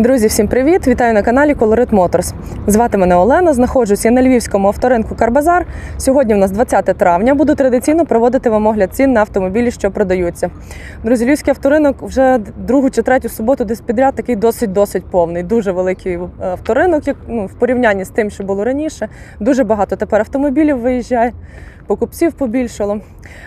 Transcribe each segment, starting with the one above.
Друзі, всім привіт! Вітаю на каналі Colorit Motors. Звати мене Олена. Знаходжусь я на львівському авторинку Карбазар. Сьогодні у нас 20 травня. Буду традиційно проводити вам огляд цін на автомобілі, що продаються. Друзі, львівський авторинок вже другу чи третю суботу десь підряд такий досить досить повний. Дуже великий е, авторинок, як ну, в порівнянні з тим, що було раніше. Дуже багато тепер автомобілів виїжджає. Покупців побільшало.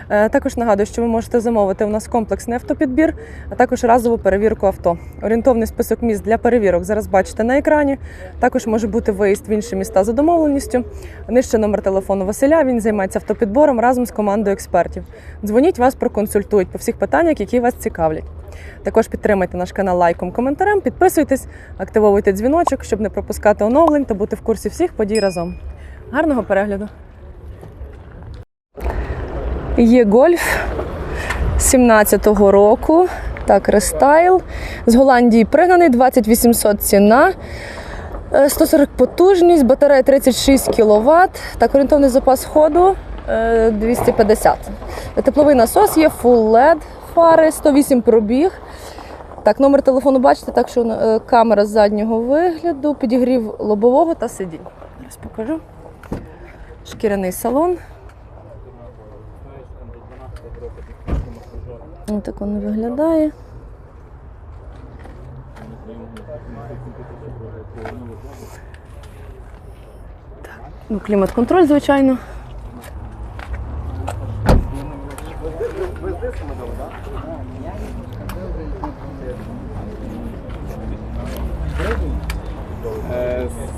Е, Також нагадую, що ви можете замовити у нас комплексний автопідбір, а також разову перевірку авто. Орієнтовний список міст для перевірок зараз бачите на екрані. Також може бути виїзд в інші міста за домовленістю. Нижче номер телефону Василя. Він займається автопідбором разом з командою експертів. Дзвоніть вас проконсультують по всіх питаннях, які вас цікавлять. Також підтримайте наш канал лайком, коментарем, підписуйтесь, активовуйте дзвіночок, щоб не пропускати оновлень та бути в курсі всіх подій разом. Гарного перегляду! Є гольф 17-го року. Так, рестайл. З Голландії пригнаний, 2800 ціна. Е, 140 потужність, батарея 36 кВт. Так, орієнтовний запас ходу е, 250. Тепловий насос є, full LED фари, 108 пробіг. Так, номер телефону бачите, так що е, камера з заднього вигляду, підігрів лобового та сидінь. Зараз покажу. Шкіряний салон. Ось так воно виглядає. Так, ну, клімат-контроль, звичайно.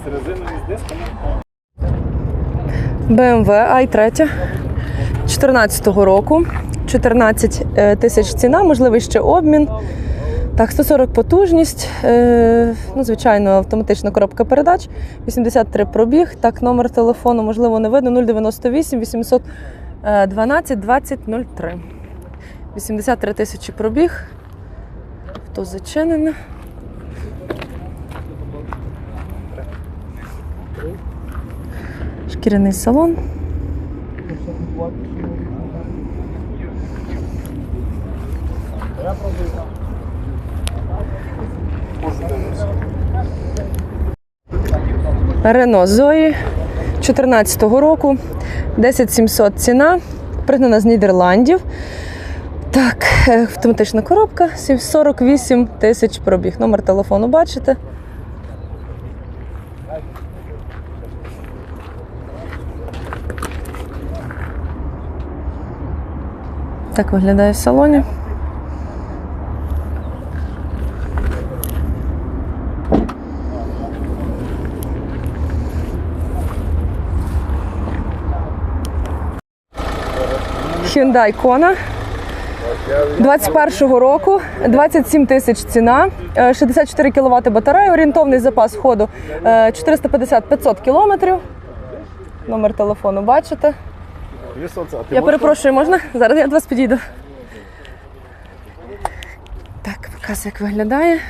З резиною з дисками. BMW i3 14-го року. 14 е, тисяч ціна, можливий ще обмін. Так, 140 потужність, е, ну, звичайно, автоматична коробка передач, 83 пробіг. Так, номер телефону, можливо, не видно 098 812 2003. 83 тисячі пробіг. Авто зачинене. Шкіряний салон. Рено Зої 14-го року, 10700 ціна, пригнана з Нідерландів. Так, е, автоматична коробка, 48 тисяч пробіг. Номер телефону бачите. Так виглядає в салоні. Hyundai Kona 21-го року, 27 тисяч ціна, е, 64 кВт батарея, орієнтовний запас ходу е, 450-500 кілометрів. Номер телефону бачите. Я перепрошую, можна? Зараз я до вас підійду. Так, показую, як виглядає.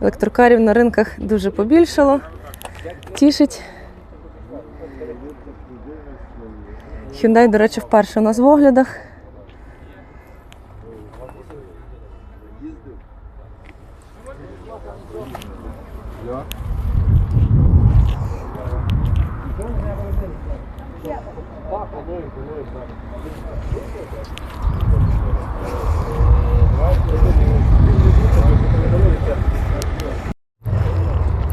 Електрокарів на ринках дуже побільшало. Тішить. Hyundai, до речі, вперше у нас в оглядах.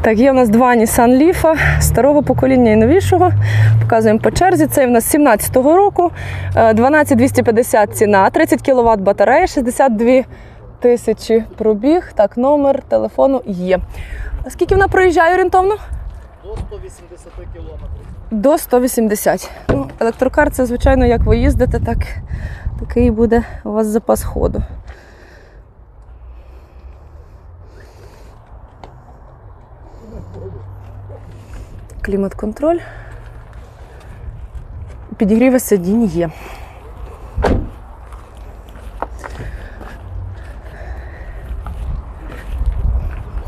Так, є у нас два Nissan Leaf старого покоління і новішого. Показуємо по черзі. Це в нас 17-го року. Е, 12250 ціна, 30 кВт батарея, 62 тисячі пробіг. Так, номер телефону є. А Скільки вона проїжджає орієнтовно? До 180 кілометрів. До 180. Ну, електрокар це, звичайно, як ви їздите, так такий буде у вас запас ходу. Клімат-контроль. Підігріви сидінь є.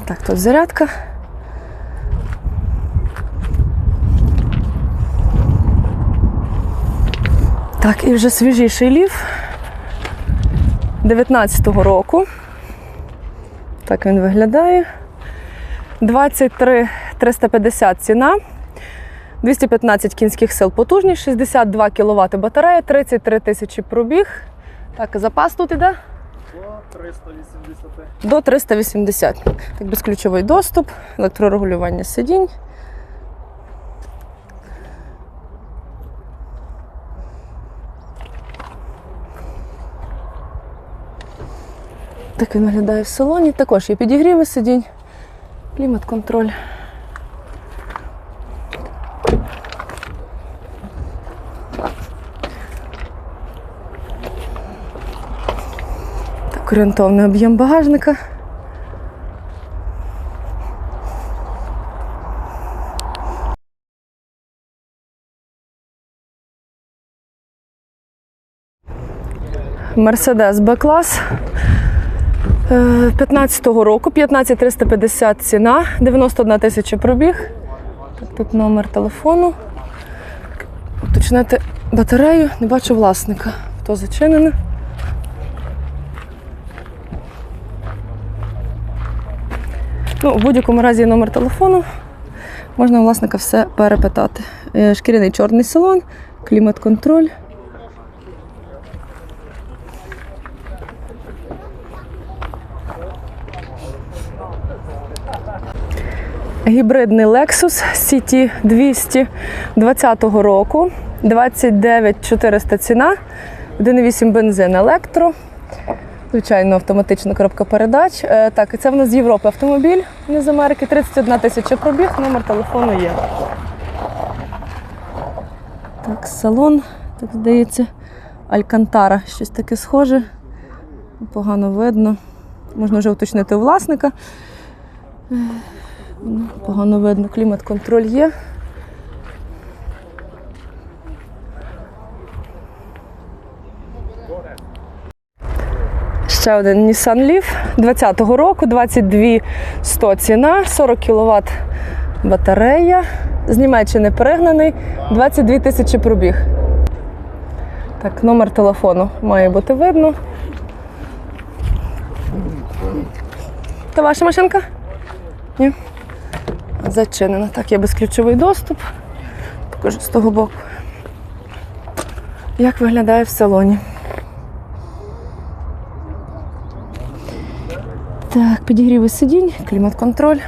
Так, тут зарядка. Так, і вже свіжіший ліф 19-го року. Так він виглядає. 23 350 ціна. 215 кінських сил потужність, 62 кВт батарея, 33 тисячі пробіг. Так, запас тут іде До 380. до 380. Так, безключовий доступ, електрорегулювання сидінь. Так він виглядає в салоні. Також є підігріви сидінь, клімат-контроль. Так, орієнтовний об'єм багажника. Мерседес Б-клас 15-го року, 15350 ціна, 91 тисяча пробіг. Тут номер телефону. Уточнити батарею, не бачу власника. Хто зачинене? Ну, в будь-якому разі номер телефону. Можна власника все перепитати. Е, Шкіряний чорний салон, клімат-контроль. Гібридний Lexus CT 200 2020 року. 29 400 ціна. 1,8 бензин електро. Звичайно, автоматична коробка передач. Е, Так, і це в нас з Європи автомобіль, не з Америки. 31 тисяча пробіг, номер телефону є. Так, салон, так здається, Алькантара. Щось таке схоже. Погано видно. Можна вже уточнити у власника. Е, ну, Погано видно, клімат-контроль є. Ще один Nissan Leaf 20-го року, 22 100 ціна, 40 кВт батарея. З Німеччини перегнаний, 22 тисячі пробіг. Так, номер телефону має бути видно. Це ваша машинка? Ні. Зачинена. Так, є безключовий доступ. Покажу з того боку. Як виглядає в салоні? Так, підігріви сидінь, клімат-контроль.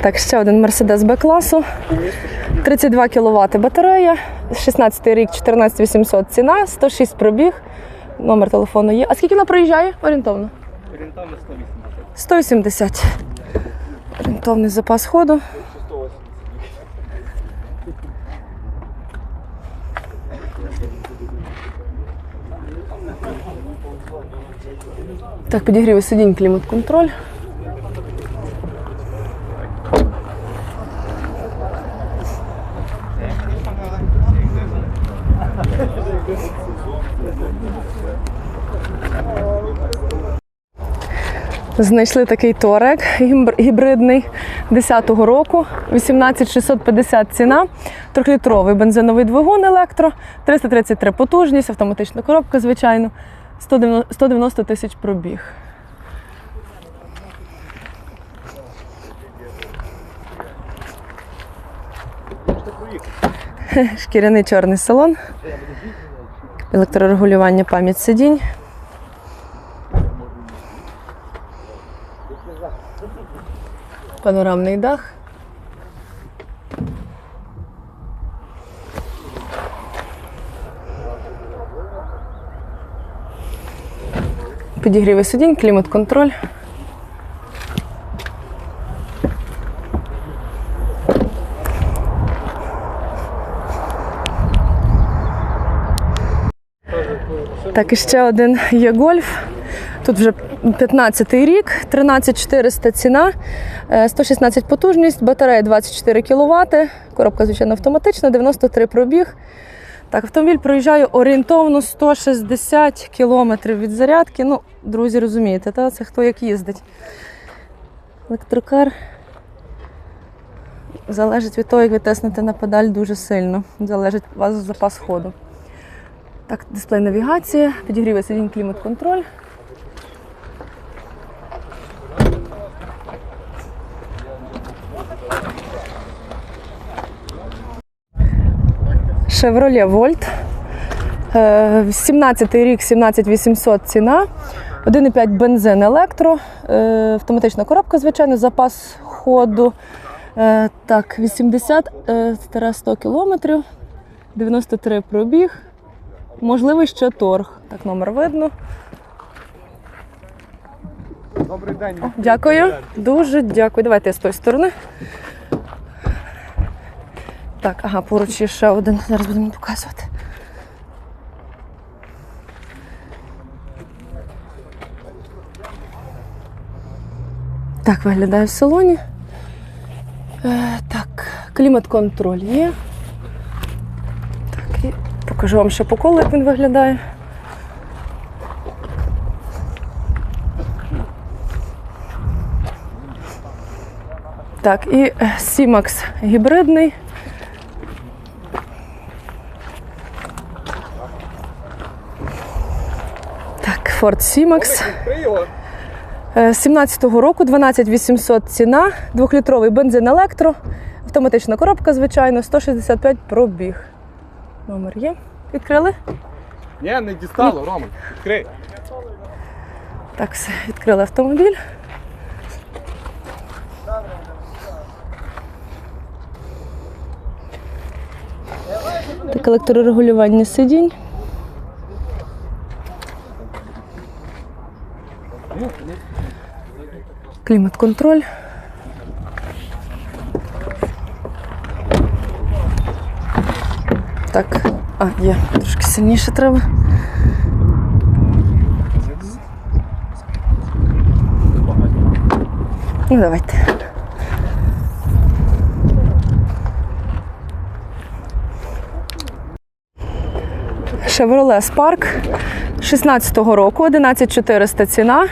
Так, ще один Mercedes B-класу. 32 кВт батарея, 16 рік, 14800 ціна, 106 пробіг. Номер телефону є. А скільки вона проїжджає? Орієнтовно? Орієнтовно 180. 180. Орієнтовний запас ходу. Так, підігріви сидінь, клімат-контроль. Знайшли такий торек гібридний 10-го року, 18650 ціна, трьохлітровий бензиновий двигун електро, 333 потужність, автоматична коробка, звичайно, 190 190 тисяч пробіг. Шкіряний чорний салон, електрорегулювання пам'ять сидінь. Панорамний дах. Підігріви сидінь, клімат-контроль. Так, і ще один є гольф. Тут вже 15-й рік, 13400 ціна, е, 116 потужність, батарея 24 кВт, коробка, звичайно, автоматична, 93 пробіг. Так, автомобіль проїжджає орієнтовно 160 кілометрів від зарядки. Ну, друзі, розумієте, та? це хто як їздить. Електрокар залежить від того, як ви тиснете на педаль дуже сильно. Залежить у вас запас ходу. Так, дисплей навігація, підігріве сидінь клімат-контроль. Chevrolet Volt. Е, 17 рік, 17800 ціна. 1,5 бензин електро, е, автоматична коробка, звичайно, запас ходу. Е, Так, 80-100 кілометрів, 93 пробіг. Можливий ще торг. Так, номер видно. Добрий день. Дякую. Дуже дякую. Давайте я з тої сторони. Так, ага, поруч є ще один. Зараз будемо показувати. Так, виглядає в салоні. Е, так, клімат-контроль є. Так, і покажу вам ще по колу, як він виглядає. Так, і е, Сімакс гібридний. Так, Ford Сімакс. 17-го року 12800 ціна, двохлітровий бензин електро, автоматична коробка, звичайно, 165 пробіг. Номер є. Відкрили? Ні, не дістало, Роман. Відкрий. Так, все, відкрили автомобіль. Так, електрорегулювання сидінь. Клімат-контроль. Так, а, є, трошки сильніше треба. Ну, давайте. Chevrolet Spark 16-го року, 11400 ціна.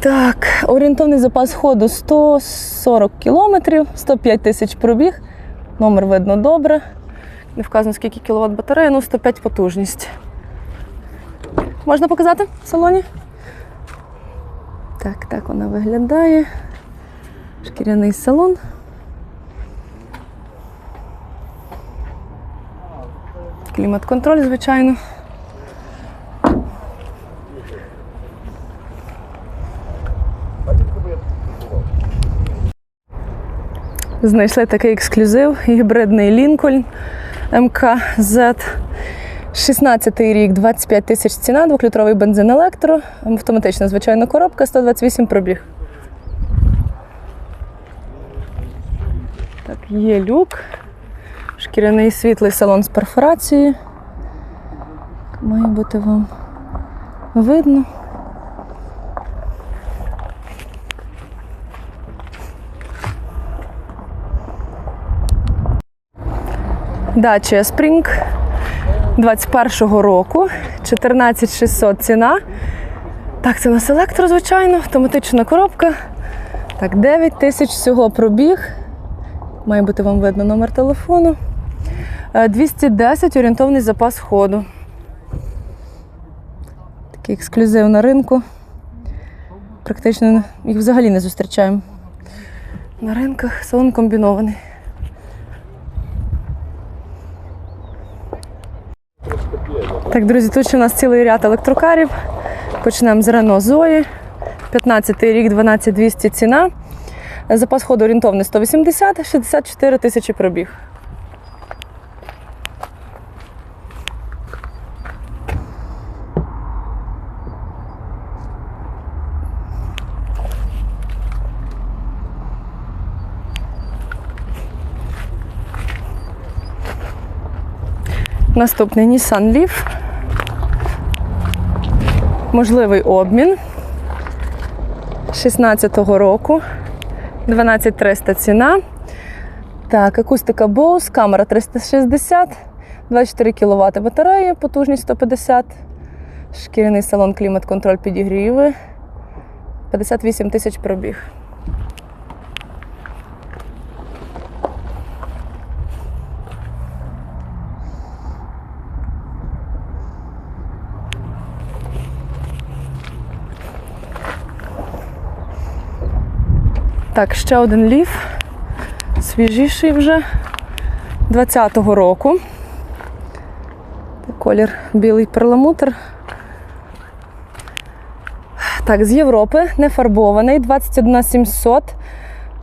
Так, орієнтовний запас ходу 140 кілометрів, 105 тисяч пробіг. Номер видно добре. Не вказано, скільки кіловат батарея, ну 105 потужність. Можна показати в салоні? Так, так вона виглядає. Шкіряний салон. Клімат-контроль, звичайно. Знайшли такий ексклюзив, гібридний Лінкольн МКЗ. 16 рік, 25 тисяч ціна, двохлітровий бензин електро, автоматична звичайна коробка, 128 пробіг. Так, є люк, шкіряний світлий салон з перфорацією. Має бути вам видно. Дача Spring 21-го року, 14600 ціна. Так, це у нас електро, звичайно, автоматична коробка. Так, 9 тисяч всього пробіг. Має бути вам видно номер телефону. Е, 210 орієнтовний запас ходу. Такий ексклюзив на ринку. Практично їх взагалі не зустрічаємо. На ринках салон комбінований. Так, друзі, тут ще у нас цілий ряд електрокарів. Почнемо з Renault Zoe. 15 рік, 12200 ціна. Запас ходу орієнтовний 180, 64 тисячі пробіг. Наступний Nissan Leaf. Можливий обмін 16-го року. 12300 ціна. Так, акустика Bose, камера 360, 24 кВт батарея, потужність 150. Шкіряний салон, клімат-контроль підігріви. 58 тисяч пробіг. Так, ще один ліф. Свіжіший вже 20-го року. Колір білий перламутр. Так, з Європи не фарбований, 21700,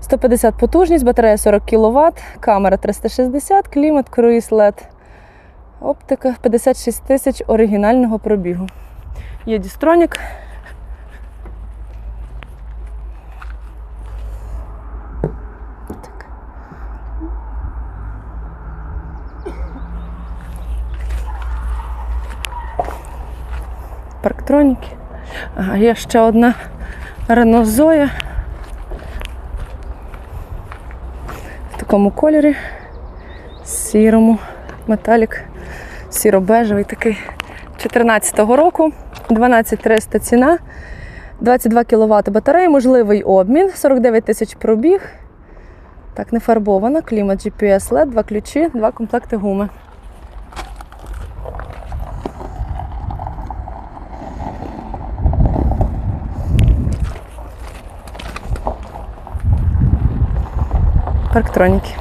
150 потужність, батарея 40 кВт, камера 360, клімат, круїз LED. Оптика 56 тисяч оригінального пробігу. Є дістронік. Парктроніки. Ага, є ще одна Zoe. В такому кольорі. Сірому. Металік. Сіро-бежевий такий. 14-го року. 12300 ціна. 22 кВт батареї, можливий обмін, 49 тисяч пробіг. Так, не фарбована, клімат GPS LED, два ключі, два комплекти гуми. парктроніки.